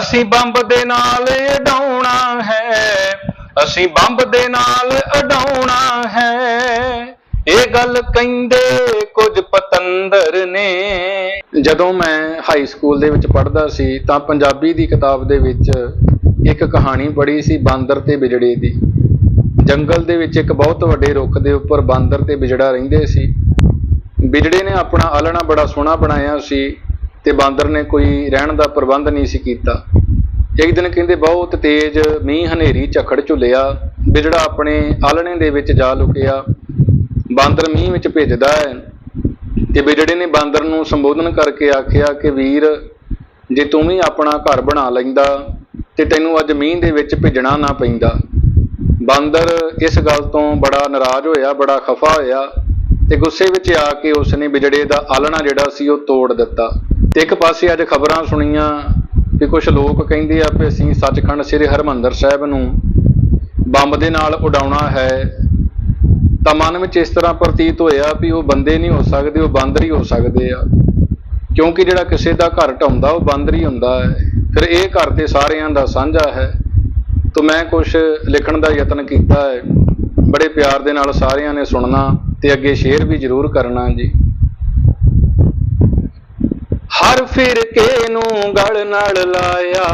ਅਸੀਂ ਬੰਬ ਦੇ ਨਾਲ ਉਡਾਉਣਾ ਹੈ। ਅਸੀਂ ਬੰਬ ਦੇ ਨਾਲ ਉਡਾਉਣਾ ਹੈ। ਇਹ ਗੱਲ ਕਹਿੰਦੇ ਕੁਝ ਪਤੰਦਰ ਨੇ। ਜਦੋਂ ਮੈਂ ਹਾਈ ਸਕੂਲ ਦੇ ਵਿੱਚ ਪੜ੍ਹਦਾ ਸੀ, ਤਾਂ ਪੰਜਾਬੀ ਦੀ ਕਿਤਾਬ ਦੇ ਵਿੱਚ ਇੱਕ ਕਹਾਣੀ ਪੜ੍ਹੀ ਸੀ, ਬਾਂਦਰ ਤੇ ਬਿਜੜੇ ਦੀ। ਜੰਗਲ ਦੇ ਵਿੱਚ ਇੱਕ ਬਹੁਤ ਵੱਡੇ ਰੁੱਖ ਦੇ ਉੱਪਰ ਬਾਂਦਰ ਤੇ ਬਿਜੜਾ ਰਹਿੰਦੇ ਸੀ। ਬਿਜੜੇ ਨੇ ਆਪਣਾ ਆਲਣਾ ਬੜਾ ਸੋਹਣਾ ਬਣਾਇਆ ਸੀ। ਤੇ ਬਾਂਦਰ ਨੇ ਕੋਈ ਰਹਿਣ ਦਾ ਪ੍ਰਬੰਧ ਨਹੀਂ ਸੀ ਕੀਤਾ। ਇੱਕ ਦਿਨ ਕਹਿੰਦੇ ਬਹੁਤ ਤੇਜ਼ ਮੀਂਹ ਹਨੇਰੀ ਝੱਖੜ ਝੁੱਲਿਆ, ਬਿਜੜਾ ਆਪਣੇ ਆਲਣੇ ਦੇ ਵਿੱਚ ਜਾ ਲੁਕਿਆ। ਬਾਂਦਰ ਮੀਂਹ ਵਿੱਚ ਭਿੱਜਦਾ ਹੈ ਤੇ ਬਿਜੜੇ ਨੇ ਬਾਂਦਰ ਨੂੰ ਸੰਬੋਧਨ ਕਰਕੇ ਆਖਿਆ ਕਿ, ਵੀਰ, ਜੇ ਤੂੰ ਵੀ ਆਪਣਾ ਘਰ ਬਣਾ ਲੈਂਦਾ ਤੇ ਤੈਨੂੰ ਅੱਜ ਮੀਂਹ ਦੇ ਵਿੱਚ ਭਿੱਜਣਾ ਨਾ ਪੈਂਦਾ। ਬਾਂਦਰ ਇਸ ਗੱਲ ਤੋਂ ਬੜਾ ਨਾਰਾਜ਼ ਹੋਇਆ, ਬੜਾ ਖਫਾ ਹੋਇਆ ਤੇ ਗੁੱਸੇ ਵਿੱਚ ਆ ਕੇ ਉਸਨੇ ਬਿਜੜੇ ਦਾ ਆਲਣਾ ਜਿਹੜਾ ਸੀ ਉਹ ਤੋੜ ਦਿੱਤਾ। ਇੱਕ ਪਾਸੇ ਅੱਜ ਖਬਰਾਂ ਸੁਣੀਆਂ ਕਿ ਕੁਝ ਲੋਕ ਕਹਿੰਦੇ ਆ ਕਿ ਅਸੀਂ ਸੱਚਖੰਡ ਸ੍ਰੀ ਹਰਮੰਦਰ ਸਾਹਿਬ ਨੂੰ ਬੰਬ ਦੇ ਨਾਲ ਉਡਾਉਣਾ ਹੈ। ਤਾਂ ਮਨ ਵਿੱਚ ਇਸ ਤਰ੍ਹਾਂ ਪ੍ਰਤੀਤ ਹੋਇਆ ਵੀ ਉਹ ਬੰਦੇ ਨਹੀਂ ਹੋ ਸਕਦੇ, ਉਹ ਬਾਂਦਰ ਹੀ ਹੋ ਸਕਦੇ ਆ। ਕਿਉਂਕਿ ਜਿਹੜਾ ਕਿਸੇ ਦਾ ਘਰ ਢਾਉਂਦਾ, ਉਹ ਬਾਂਦਰ ਹੀ ਹੁੰਦਾ ਹੈ। ਫਿਰ ਇਹ ਘਰ ਤੇ ਸਾਰਿਆਂ ਦਾ ਸਾਂਝਾ ਹੈ। ਤਾਂ ਮੈਂ ਕੁਝ ਲਿਖਣ ਦਾ ਯਤਨ ਕੀਤਾ ਹੈ। ਬੜੇ ਪਿਆਰ ਦੇ ਨਾਲ ਸਾਰਿਆਂ ਨੇ ਸੁਣਨਾ ਤੇ ਅੱਗੇ ਸ਼ੇਅਰ ਵੀ ਜ਼ਰੂਰ ਕਰਨਾ ਜੀ। ਹਰ ਫਿਰਕੇ ਨੂੰ ਗਲ ਨਾਲ ਲਾਇਆ?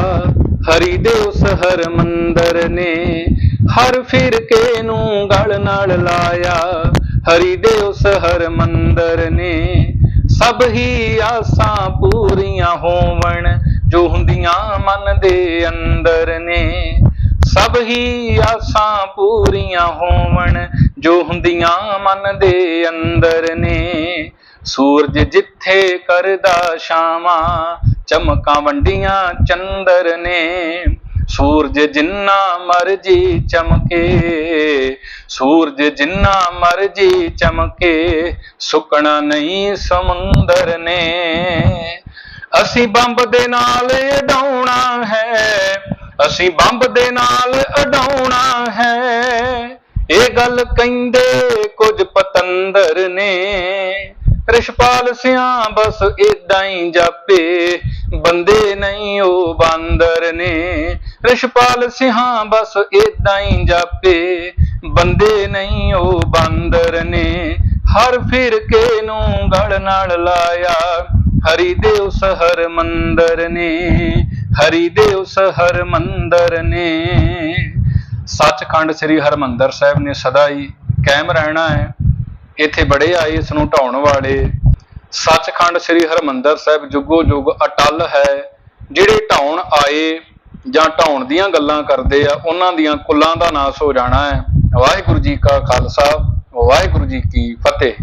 ਹਰੀ ਦੇ ਉਸ ਹਰ ਮੰਦਰ ਨੇ ਹਰ ਫਿਰਕੇ ਨੂੰ ਗਲ ਨਾਲ ਲਾਇਆ? ਹਰੀ ਦੇ ਉਸ ਹਰ ਮੰਦਰ ਨੇ ਸਭ ਹੀ ਆਸਾਂ ਪੂਰੀਆਂ ਹੋਵਣ, ਜੋ ਹੁੰਦੀਆਂ ਮਨ ਦੇ ਅੰਦਰ ਨੇ। ਸਭ ਹੀ ਆਸਾਂ ਪੂਰੀਆਂ ਹੋਵਣ, ਜੋ ਹੁੰਦੀਆਂ ਮਨ ਦੇ ਅੰਦਰ ਨੇ। ਸੂਰਜ ਜਿੱਥੇ ਕਰਦਾ ਛਾਵਾਂ ਚਮਕਾਂ ਵੰਡੀਆਂ ਚੰਦਰ ਨੇ। ਸੂਰਜ ਜਿੰਨਾ ਮਰਜ਼ੀ ਚਮਕੇ, ਸੂਰਜ ਜਿੰਨਾ ਮਰਜ਼ੀ ਚਮਕੇ, ਸੁਕਣਾ ਨਹੀਂ ਸਮੁੰਦਰ ਨੇ। ਅਸੀਂ ਬੰਬ ਦੇ ਨਾਲ ਉਡਾਉਣਾ ਹੈ, ਅਸੀਂ ਬੰਬ ਦੇ ਨਾਲ ਉਡਾਉਣਾ ਹੈ। ਇਹ ਗੱਲ ਕਹਿੰਦੇ ਕੁਝ ਪਤੰਦਰ ਨੇ। ਰਿਸ਼ਪਾਲ ਸਿਆਂ ਬਸ ਏਦਾਂ ਹੀ ਜਾਪੇ, ਬੰਦੇ ਨਹੀਂ ਉਹ ਬਾਂਦਰ ਨੇ। ਰਿਸ਼ਪਾਲ ਸਿਆਂ ਬਸ ਏਦਾਂ ਹੀ ਜਾਪੇ, ਬੰਦੇ ਨਹੀਂ ਉਹ ਬਾਂਦਰ ਨੇ। ਹਰ ਫਿਰਕੇ ਨੂੰ ਗਲ ਨਾਲ ਲਾਇਆ, ਹਰੀ ਦੇ ਉਸ ਹਰ ਮੰਦਰ ਨੇ। ਹਰੀ ਦੇ ਉਸ ਹਰ ਮੰਦਰ ਨੇ। ਸੱਚਖੰਡ ਸ੍ਰੀ ਹਰਮੰਦਰ ਸਾਹਿਬ ਨੇ ਸਦਾ ਹੀ ਕਾਇਮ ਰਹਿਣਾ ਹੈ। ਇੱਥੇ ਬੜੇ ਆਏ ਇਸ ਨੂੰ ਢਾਉਣ ਵਾਲੇ। ਸੱਚਖੰਡ ਸ੍ਰੀ ਹਰਮੰਦਰ ਸਾਹਿਬ ਜੁਗੋ ਜੁਗ ਅਟਲ ਹੈ। ਜਿਹੜੇ ਢਾਉਣ ਆਏ ਜਾਂ ਢਾਉਣ ਦੀਆਂ ਗੱਲਾਂ ਕਰਦੇ ਆ, ਉਹਨਾਂ ਦੀਆਂ ਕੁੱਲਾਂ ਦਾ ਨਾਸ ਹੋ ਜਾਣਾ ਹੈ। ਵਾਹਿਗੁਰੂ ਜੀ ਕਾ ਖਾਲਸਾ, ਵਾਹਿਗੁਰੂ ਜੀ ਕੀ ਫਤਿਹ।